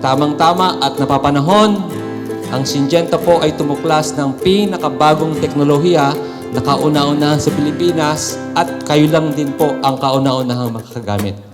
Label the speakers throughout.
Speaker 1: Tamang-tama at napapanahon, ang Syngenta po ay tumuklas ng pinakabagong teknolohiya na kauna-unahan sa Pilipinas at kayo lang din po ang kauna-unahang makagamit.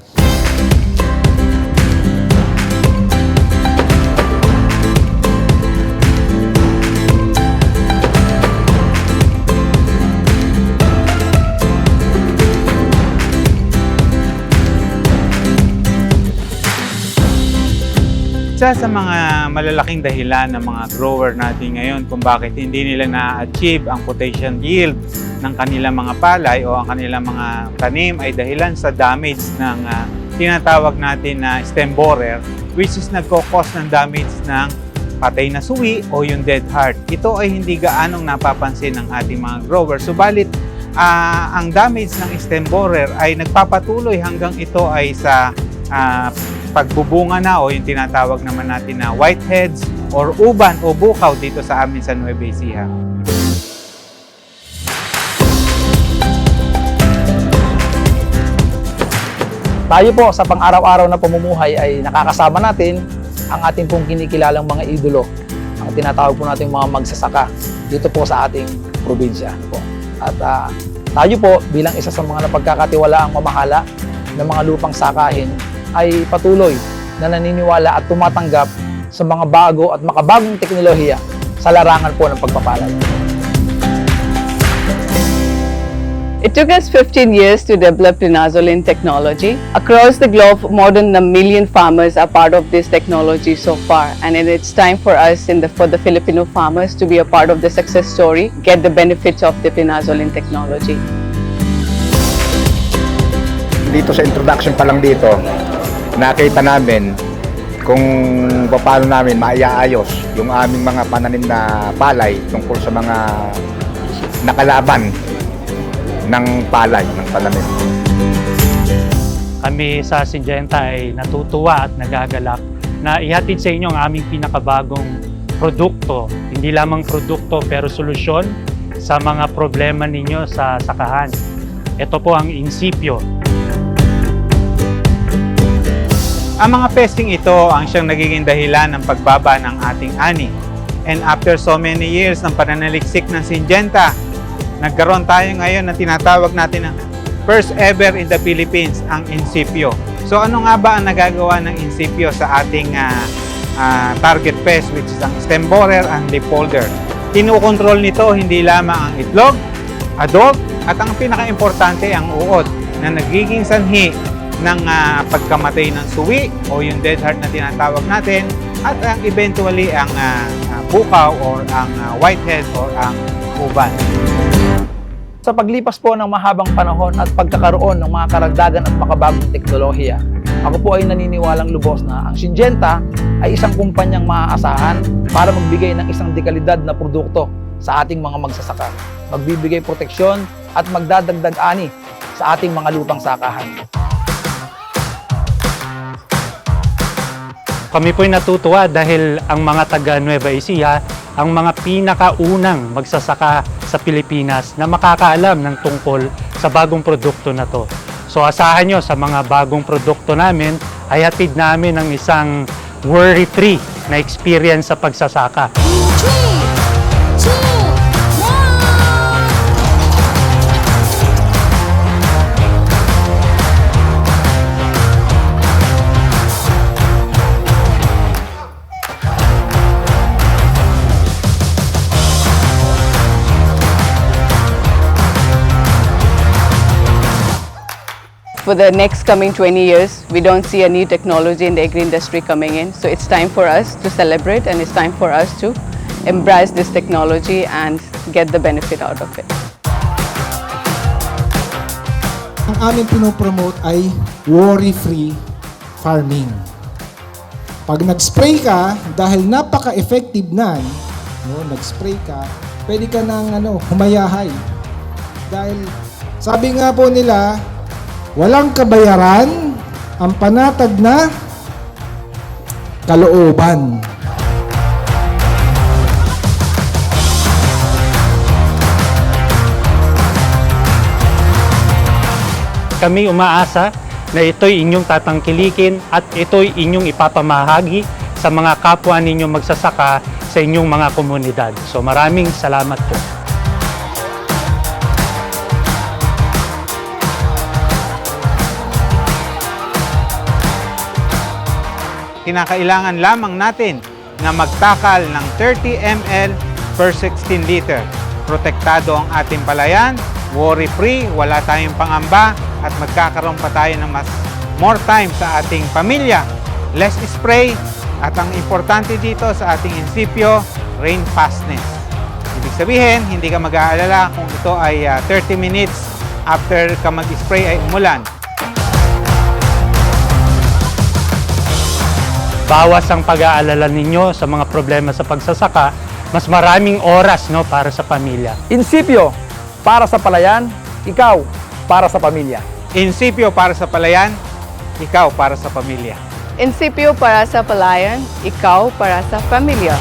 Speaker 2: Isa sa mga malalaking dahilan ng mga grower natin ngayon kung bakit hindi nila na-achieve ang potential yield ng kanilang mga palay o ang kanilang mga tanim ay dahilan sa damage ng ah, tinatawag natin na stem borer which is nagkakos ng damage ng patay na suwi o yung dead heart. Ito ay hindi gaanong napapansin ng ating mga growers. Subalit, ah, ang damage ng stem borer ay nagpapatuloy hanggang ito ay sa ah, pagbubunga na o yung tinatawag naman natin na whiteheads or uban o bukaw dito sa amin sa Nueva Ecija.
Speaker 3: Tayo po sa pang-araw-araw na pamumuhay ay nakakasama natin ang ating pong kinikilalang mga idolo, ang tinatawag po nating mga magsasaka dito po sa ating probinsya. Po. At ah, tayo po bilang isa sa mga napagkakatiwalaang mamahala ng mga lupang sakahin ay patuloy na naniniwala at tumatanggap sa mga bago at makabagong teknolohiya sa larangan po ng pagpapalay.
Speaker 4: It took us 15 years to develop linazolin technology. Across the globe, more than a million farmers are part of this technology so far, and it- it's time for us, in the, for the Filipino farmers, to be a part of the success story, get the benefits of the linazolin technology.
Speaker 5: dito sa introduction pa lang dito, nakita namin kung paano namin maiaayos yung aming mga pananim na palay tungkol sa mga nakalaban ng palay, ng pananim.
Speaker 6: kami sa Syngenta ay natutuwa at nagagalak na ihatid sa inyo ang aming pinakabagong produkto. Hindi lamang produkto pero solusyon sa mga problema ninyo sa sakahan. Ito po ang Insipio.
Speaker 2: Ang mga pesting ito ang siyang nagiging dahilan ng pagbaba ng ating ani. And after so many years ng pananaliksik ng Syngenta, nagkaroon tayo ngayon na tinatawag natin na first ever in the Philippines, ang Incipio. So ano nga ba ang nagagawa ng Incipio sa ating ah, ah, target pest which is ang stem borer and leaf folder? Kinukontrol nito hindi lamang ang itlog, adult, at ang pinaka-importante ang uod na nagiging sanhi ng ah, pagkamatay ng suwi o yung dead heart na tinatawag natin at ang eventually ang ah, bukaw or ang ah, whitehead or ang uban.
Speaker 3: Sa paglipas po ng mahabang panahon at pagkakaroon ng mga karagdagan at makabagong teknolohiya, ako po ay naniniwalang lubos na ang Syngenta ay isang kumpanyang maaasahan para magbigay ng isang dekalidad na produkto sa ating mga magsasaka, magbibigay proteksyon at magdadagdag ani sa ating mga lupang sakahan.
Speaker 6: Kami po'y natutuwa dahil ang mga taga Nueva Ecija ang mga pinakaunang magsasaka sa Pilipinas na makakaalam ng tungkol sa bagong produkto na to. So asahan nyo sa mga bagong produkto namin ay hatid namin ng isang worry-free na experience sa pagsasaka.
Speaker 7: Three,
Speaker 4: For the next coming 20 years, we don't see a new technology in the agri industry coming in. So it's time for us to celebrate and it's time for us to embrace this technology and get the benefit out of it.
Speaker 8: Ang aming pinopromote ay worry-free farming. Pag nag-spray ka, dahil napaka-effective na, no, nag-spray ka, pwede ka nang ano, humayahay. Dahil sabi nga po nila, walang kabayaran ang panatag na kalooban.
Speaker 6: Kami umaasa na ito'y inyong tatangkilikin at ito'y inyong ipapamahagi sa mga kapwa ninyo magsasaka sa inyong mga komunidad. So maraming salamat po.
Speaker 2: Kinakailangan lamang natin na magtakal ng 30 ml per 16 liter. Protektado ang ating palayan, worry-free, wala tayong pangamba, at magkakaroon pa tayo ng mas more time sa ating pamilya. Less spray, at ang importante dito sa ating insipyo, rain fastness. Ibig sabihin, hindi ka mag-aalala kung ito ay ah, 30 minutes after ka mag-spray ay umulan.
Speaker 6: Bawas ang pag-aalala ninyo sa mga problema sa pagsasaka, mas maraming oras no para sa pamilya.
Speaker 3: Insipyo, para sa palayan, ikaw, para sa pamilya.
Speaker 2: Insipyo para sa palayan, ikaw para sa pamilya.
Speaker 4: Insipio para sa palayan, ikaw para sa pamilya.